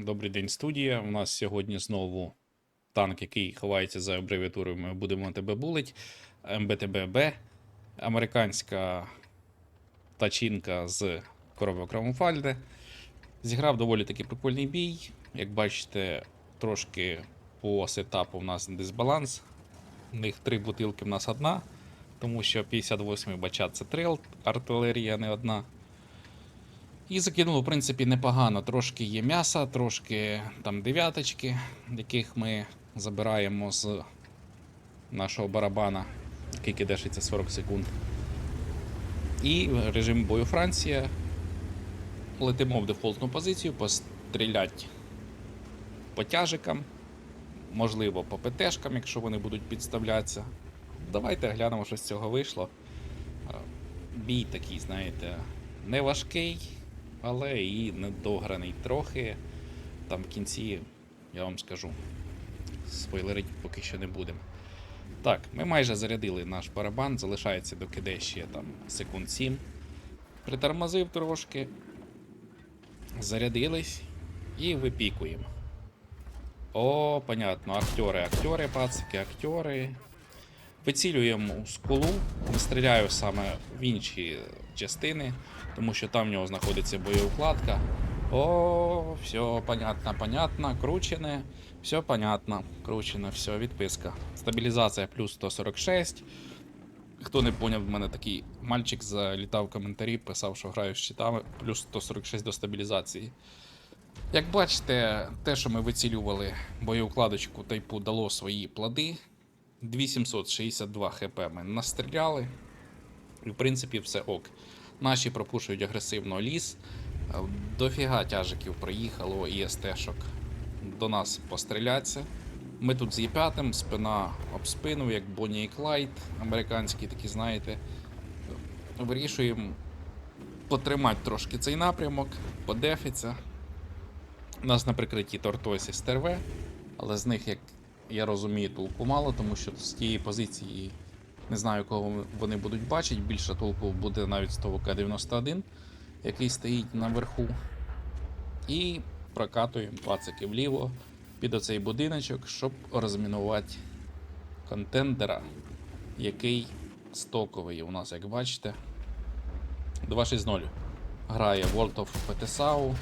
Добрий день, студія. У нас сьогодні знову танк, який ховається за абревіатурою Ми будемо тебе булить. МБТБ-Б. Американська тачінка з корови Кромофальде. Зіграв доволі таки прикольний бій. Як бачите, трошки по сетапу в нас дисбаланс. У них три бутилки, в нас одна. Тому що 58-й бачат це три артилерія, не одна. І закинуло, в принципі, непогано. Трошки є м'яса, трошки там дев'яточки, яких ми забираємо з нашого барабана, який кидешиться 40 секунд. І режим бою Франція. Летимо в дефолтну позицію, пострілять по тяжикам, можливо, по ПТшкам, якщо вони будуть підставлятися. Давайте глянемо, що з цього вийшло. Е, Бій такий, знаєте, не важкий, але і недограний трохи. Там в кінці, я вам скажу, спойлерити поки що не будемо. Так, ми майже зарядили наш барабан, залишається до КД ще там секунд 7. Притормозив трошки. Зарядились і випікуємо. О, понятно, актери, актери, пацики, актери. Вицілюємо скулу, не стріляю саме в інші частини, тому що там в нього знаходиться боєукладка. О, все понятно, понятно, кручене, все понятно, кручене, все, відписка. Стабілізація плюс 146. Хто не поняв, в мене такий мальчик залітав в коментарі, писав, що граю з щитами, плюс 146 до стабілізації. Як бачите, те, що ми вицілювали боєукладочку тайпу, дало свої плоди. 2762 хп ми настріляли. І в принципі все ок. Наші пропушують агресивно ліс. Е, Дофіга тяжиків приїхало і СТ-шок до нас постріляться. Ми тут з Є5, спина об спину, як Бонні і Клайд, американські такі, знаєте. Вирішуємо потримати трошки цей напрямок, подефиться. У нас на прикритті Тортойс і Стерве, але з них, як я розумію, толку мало, тому що з тієї позиції не знаю, кого вони будуть бачити. Більше толку буде навіть з того К-91, який стоїть наверху. І прокатуємо пацики вліво під оцей будиночок, щоб розмінувати контендера, який стоковий у нас, як бачите. 2.6.0 грає World of PTSAU.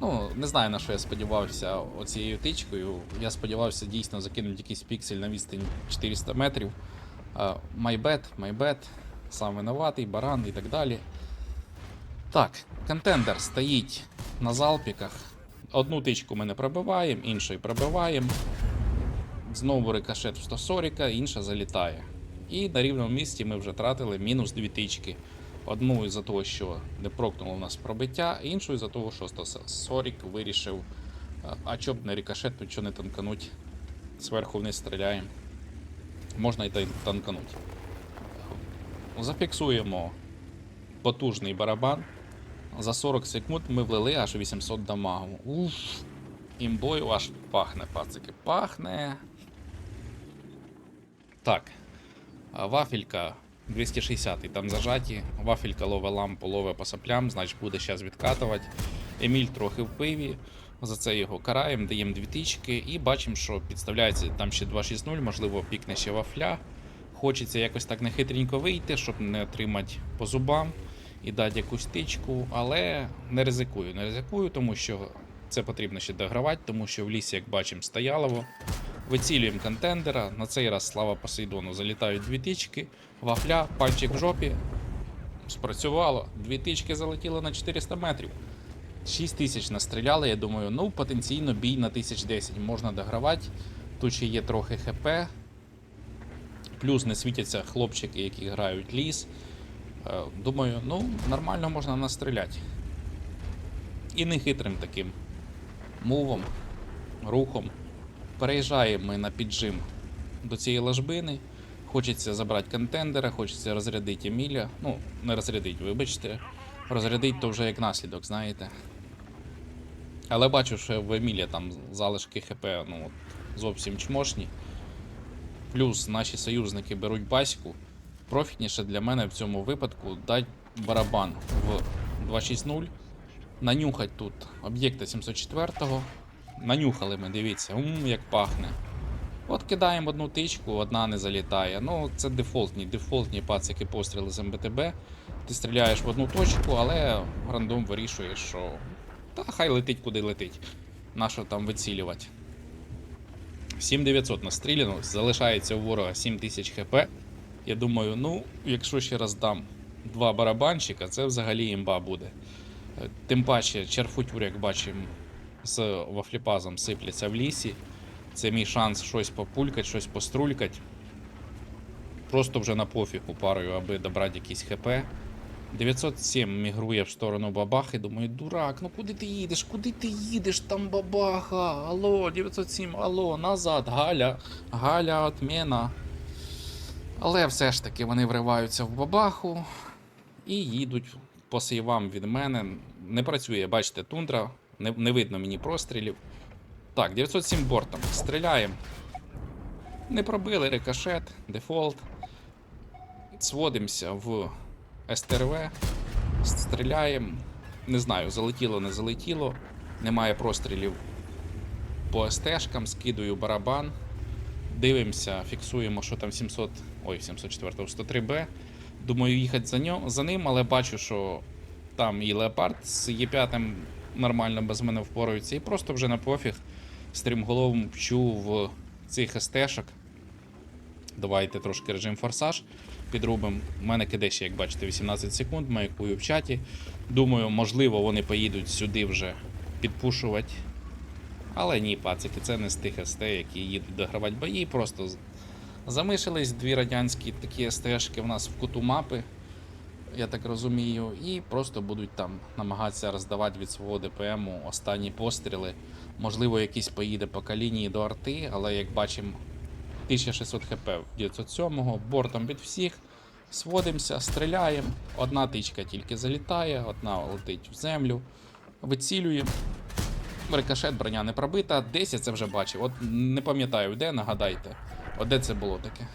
Ну, не знаю на що я сподівався оцією тичкою. Я сподівався дійсно закинути якийсь піксель на відстань 400 метрів. My bad, сам винуватий, баран і так далі. Так, контендер стоїть на залпіках. Одну тичку ми не пробиваємо, іншою пробиваємо. Знову рикошет в 140, інша залітає. І на рівному місці ми вже тратили мінус дві тички. Одну із-за того, що не прокнуло в нас пробиття, іншу із-за того, що 140 вирішив, а- а чоб не рикошет, то чого не танкануть. Зверху вниз стріляємо. Можна і тан- танкануть. Зафіксуємо потужний барабан. За 40 секунд ми влили аж 800 дамагу. Уф! Імбою аж пахне, пацики. Пахне. Так. Вафелька 260 там зажаті. Вафелька лове лампу, лове по соплям, значить буде зараз відкатувати. Еміль трохи в пиві. За це його караємо, даємо дві тички і бачимо, що підставляється там ще 2.6.0, можливо, пікне ще вафля. Хочеться якось так нехитренько вийти, щоб не отримати по зубам і дати якусь тичку, але не ризикую. Не ризикую, тому що це потрібно ще догравати, тому що в лісі, як бачимо, стоялово. Вицілюємо контендера. На цей раз слава Посейдону залітають дві тички, вафля, пальчик в жопі. Спрацювало. Дві тички залетіли на 400 метрів. 6 тисяч настріляли, я думаю, ну потенційно бій на 1010 можна догравати. Тут ще є трохи ХП. Плюс не світяться хлопчики, які грають ліс. Е, Думаю, ну, нормально можна настріляти. І нехитрим таким мувом, рухом. Переїжджаємо ми на піджим до цієї ложбини. Хочеться забрати контендера, хочеться розрядити Еміля. Ну, не розрядити, вибачте. Розрядити то вже як наслідок, знаєте. Але бачу, що в Емілія там залишки ХП ну, от, зовсім чмошні. Плюс наші союзники беруть баську. Профітніше для мене в цьому випадку дати барабан в 2.6.0 нанюхать тут об'єкта 704-го. Нанюхали ми, дивіться, ум, як пахне. От кидаємо одну тичку, одна не залітає. Ну, це дефолтні, дефолтні пацики постріли з МБТБ. Ти стріляєш в одну точку, але рандом вирішує, що. Та хай летить куди летить. Нащо там вицілювати. 7900 настріляно, залишається у ворога 7000 хп. Я думаю, ну, якщо ще раз дам два барабанщика, це взагалі імба буде. Е, Тим паче, черфутюр, як бачимо, з вафліпазом сипляться в лісі. Це мій шанс щось популькать, щось пострулькать. Просто вже на пофігу парою, аби добрати якийсь хп. 907 мігрує в сторону бабахи. Думаю, дурак, ну куди ти їдеш? Куди ти їдеш? Там бабаха. Алло, 907, алло, назад, Галя. Галя, отмена. Але все ж таки вони вриваються в бабаху і їдуть по сейвам від мене. Не працює, бачите, тундра, не, не видно мені прострілів. Так, 907 бортом. Стріляємо. Не пробили рикошет, дефолт. Сводимося в СТРВ. Стріляємо. Не знаю, залетіло, не залетіло. Немає прострілів по СТшкам, скидую барабан. Дивимося, фіксуємо, що там 700. Ой, 704 103Б. Думаю, їхати за, ньо, за ним, але бачу, що там і леопард з Є5 нормально без мене впораються. І просто вже на пофіг стрімголовом вчу в цих СТшок. Давайте трошки режим форсаж підрубимо. У мене киде ще, як бачите, 18 секунд, маякую в чаті. Думаю, можливо, вони поїдуть сюди вже підпушувати. Але ні, пацики, це не з тих СТ, які їдуть догравати бої. Просто замишились дві радянські такі СТшки в нас в куту мапи, я так розумію, і просто будуть там намагатися роздавати від свого ДПМу останні постріли. Можливо, якийсь поїде по лінії до арти, але як бачимо, 1600 хп 907-го, бортом від всіх. Сводимося, стріляємо. Одна тичка тільки залітає, одна летить в землю. Вицілюємо. Рикошет, броня не пробита. 10 це вже бачив. От не пам'ятаю де, нагадайте. От де це було таке.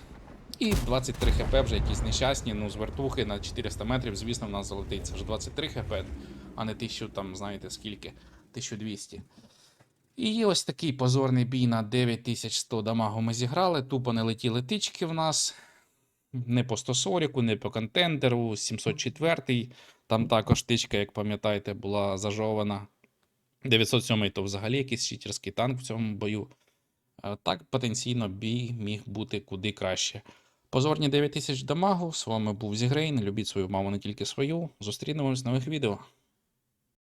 І 23 хп вже якісь нещасні, ну з вертухи на 400 метрів, звісно, в нас залетить. Це вже 23 хп, а не 1000 там, знаєте, скільки? 1200. І ось такий позорний бій на 9100 дамагу ми зіграли. Тупо не летіли тички в нас. Не по 140, не по контендеру, 704. Там також тичка, як пам'ятаєте, була зажована. 907 то взагалі якийсь читерський танк в цьому бою. Е, Так, потенційно бій міг бути куди краще. Позорні 9000 дамагу. З вами був Зігрейн. Любіть свою маму, не тільки свою. Зустрінемось в нових відео.